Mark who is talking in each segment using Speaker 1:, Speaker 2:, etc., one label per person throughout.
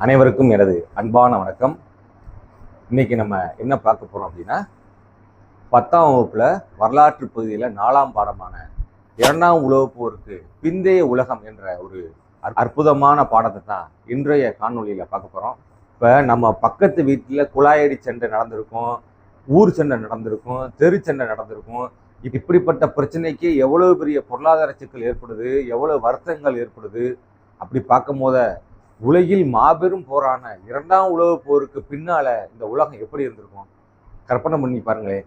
Speaker 1: அனைவருக்கும் எனது அன்பான வணக்கம். இன்னைக்கு நம்ம என்ன பார்க்க போகிறோம் அப்படின்னா பத்தாம் வகுப்பில் வரலாற்று பகுதியில் நாலாம் பாடமான இரண்டாம் உலகப் போருக்கு பிந்தைய உலகம் என்ற ஒரு அற்புதமான பாடத்தை தான் இன்றைய காணொலியில் பார்க்க போகிறோம் இப்போ நம்ம பக்கத்து வீட்டில் குழாயடி சண்டை நடந்திருக்கும் ஊர் சண்டை நடந்திருக்கும் தெரு சண்டை நடந்திருக்கும். இப்படிப்பட்ட பிரச்சனைக்கு எவ்வளவு பெரிய பொருளாதார சிக்கல் ஏற்படுது எவ்வளோ வருத்தங்கள் ஏற்படுது அப்படி பார்க்கும் போத உலகில் மாபெரும் போரான இரண்டாம் உலகப் போருக்கு பின்னால இந்த உலகம் எப்படி இருந்திருக்கும்? கற்பனை பண்ணி பாருங்களேன்.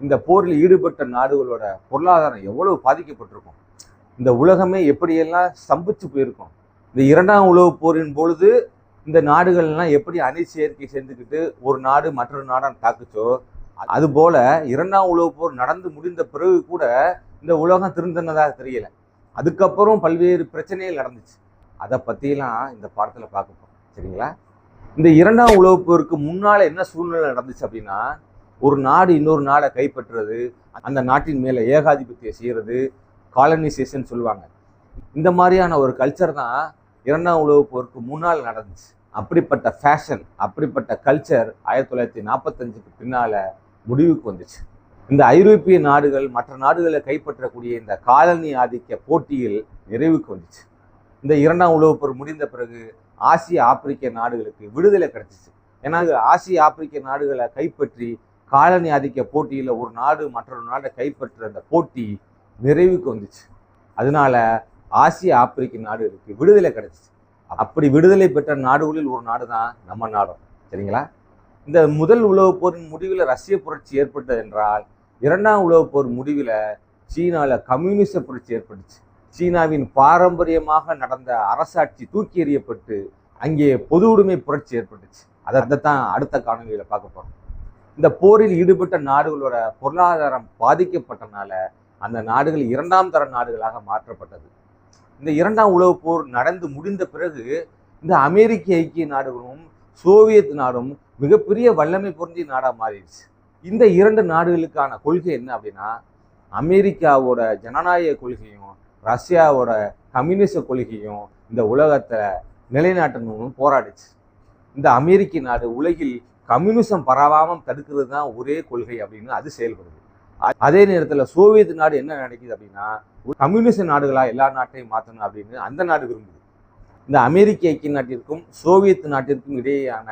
Speaker 1: இந்த போரில் ஈடுபட்ட நாடுகளோட பொருளாதாரம் எவ்வளவு பாதிக்கப்பட்டிருக்கும்? இந்த உலகமே எப்படியெல்லாம் ஸ்தம்பிச்சு போயிருக்கும்? இந்த இரண்டாம் உலகப் போரின் பொழுது இந்த நாடுகள்லாம் எப்படி அணி சேர்க்கை சேர்ந்துக்கிட்டு ஒரு நாடு மற்றொரு நாடாக தாக்குச்சோ அதுபோல இரண்டாம் உலகப் போர் நடந்து முடிந்த பிறகு கூட இந்த உலகம் திருந்தினதாக தெரியல. அதுக்கப்புறம் பல்வேறு பிரச்சனைகள் நடந்துச்சு. அதை பற்றிலாம் இந்த பாடத்தில் பார்க்க போகிறோம் சரிங்களா? இந்த இரண்டாம் உலகப் போருக்கு முன்னால் என்ன சூழ்நிலை நடந்துச்சு அப்படின்னா ஒரு நாடு இன்னொரு நாடை கைப்பற்றுறது அந்த நாட்டின் மேலே ஏகாதிபத்தியம் செய்கிறது காலனைசேஷன் சொல்லுவாங்க. இந்த மாதிரியான ஒரு கல்ச்சர் தான் இரண்டாம் உலகப் போருக்கு முன்னால் நடந்துச்சு. அப்படிப்பட்ட ஃபேஷன் அப்படிப்பட்ட கல்ச்சர் ஆயிரத்தி தொள்ளாயிரத்தி நாற்பத்தஞ்சுக்கு பின்னால் முடிவுக்கு வந்துச்சு. இந்த ஐரோப்பிய நாடுகள் மற்ற நாடுகளை கைப்பற்றக்கூடிய இந்த காலனி ஆதிக்க போட்டியில் நிறைவுக்கு வந்துச்சு. இந்த இரண்டாம் உலகப் போர் முடிந்த பிறகு ஆசிய ஆப்பிரிக்க நாடுகளுக்கு விடுதலை கிடைச்சிச்சு. ஏன்னா இது ஆசிய ஆப்பிரிக்க நாடுகளை கைப்பற்றி காலனி ஆதிக்க போட்டியில் ஒரு நாடு மற்றொரு நாட்டை கைப்பற்ற அந்த போட்டி நிறைவுக்கு வந்துச்சு. அதனால ஆசிய ஆப்பிரிக்க நாடுகளுக்கு விடுதலை கிடைச்சிச்சு. அப்படி விடுதலை பெற்ற நாடுகளில் ஒரு நாடு தான் நம்ம நாடும். சரிங்களா? இந்த முதல் உலகப் போரின் முடிவில் ரஷ்ய புரட்சி ஏற்பட்டது என்றால் இரண்டாம் உலகப் போர் முடிவில் சீனாவில் கம்யூனிச புரட்சி ஏற்பட்டுச்சு. சீனாவின் பாரம்பரியமாக நடந்த அரசாட்சி தூக்கி எறியப்பட்டு அங்கே பொது உடைமை புரட்சி ஏற்பட்டுச்சு. அதை தான் அடுத்த காணொலியில் பார்க்க போகிறோம் இந்த போரில் ஈடுபட்ட நாடுகளோட பொருளாதாரம் பாதிக்கப்பட்டனால அந்த நாடுகள் இரண்டாம் தர நாடுகளாக மாற்றப்பட்டது. இந்த இரண்டாம் உலகப் போர் நடந்து முடிந்த பிறகு இந்த அமெரிக்க ஐக்கிய நாடுகளும் சோவியத் நாடும் மிகப்பெரிய வல்லமை பொருந்திய நாடாக மாறிடுச்சு. இந்த இரண்டு நாடுகளுக்கான கொள்கை என்ன அப்படின்னா அமெரிக்காவோட ஜனநாயக கொள்கையும் ரஷ்யாவோட கம்யூனிச கொள்கையும் இந்த உலகத்தை நிலைநாட்டணும்னு போராடிச்சு. இந்த அமெரிக்க நாடு உலகில் கம்யூனிசம் பரவாமல் தடுக்கிறது தான் ஒரே கொள்கை அப்படின்னு அது செயல்படுது. அதே நேரத்தில் சோவியத் நாடு என்ன நினைக்குது அப்படின்னா கம்யூனிச நாடுகளாக எல்லா நாட்டையும் மாற்றணும் அப்படின்னு அந்த நாடு விரும்புது. இந்த அமெரிக்க ஐக்கிய நாட்டிற்கும் சோவியத் நாட்டிற்கும் இடையேயான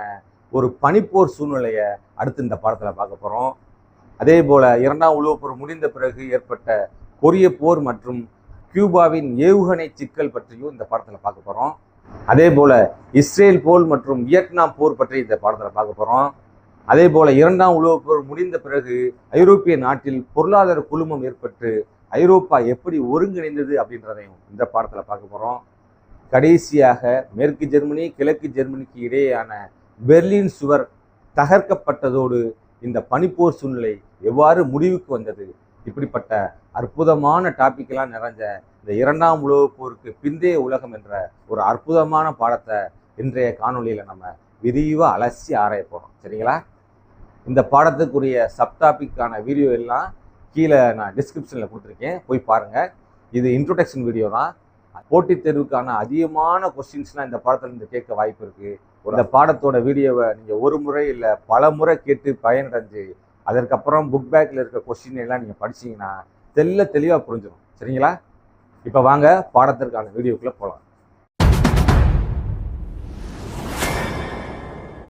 Speaker 1: ஒரு பனிப்போர் சூழ்நிலையை அடுத்து இந்த படத்தில் பார்க்க போகிறோம் அதே போல் இரண்டாம் உலகப் போர் முடிந்த பிறகு ஏற்பட்ட கொரிய போர் மற்றும் கியூபாவின் ஏவுகணை சிக்கல் பற்றியும் இந்த பாடத்தில் பார்க்க போகிறோம் அதே போல் இஸ்ரேல் போர் மற்றும் வியட்நாம் போர் பற்றி இந்த பாடத்தில் பார்க்க போகிறோம் அதே போல் இரண்டாம் உலகப் போர் முடிந்த பிறகு ஐரோப்பிய நாட்டில் பொருளாதார குழுமம் ஏற்பட்டு ஐரோப்பா எப்படி ஒருங்கிணைந்தது அப்படின்றதையும் இந்த பாடத்தில் பார்க்க போகிறோம் கடைசியாக மேற்கு ஜெர்மனி கிழக்கு ஜெர்மனிக்கு இடையேயான பெர்லின் சுவர் தகர்க்கப்பட்டதோடு இந்த பனிப்போர் சூழ்நிலை எவ்வாறு முடிவுக்கு வந்தது? இப்படிப்பட்ட அற்புதமான டாப்பிக்கெல்லாம் நிறைஞ்ச இந்த இரண்டாம் உலகப் போருக்கு பிந்தைய உலகம் என்ற ஒரு அற்புதமான பாடத்தை இன்றைய காணொளியில் நம்ம விரிவாக அலசி ஆராய போகிறோம் சரிங்களா? இந்த பாடத்துக்குரிய சப்டாபிக்கான வீடியோ எல்லாம் கீழே நான் டிஸ்கிரிப்ஷனில் கொடுத்துருக்கேன். போய் பாருங்கள் இது இன்ட்ரோடக்ஷன் வீடியோ தான். போட்டித் தேர்வுக்கான அதிகமான கொஸ்டின்ஸ்லாம் இந்த பாடத்துலேருந்து கேட்க வாய்ப்பு இருக்குது இந்த பாடத்தோட வீடியோவை நீங்கள் ஒரு முறை இல்லை பல முறை கேட்டு பயனடைஞ்சு அதற்கப்புறம் புக் பேக்கில் இருக்க கொஸ்டின் எல்லாம் நீங்கள் படிச்சீங்கன்னா தெல்ல தெளிவாக புரிஞ்சிடும் சரிங்களா? இப்போ வாங்க பாடத்திற்கான வீடியோக்குள்ளே போகலாம்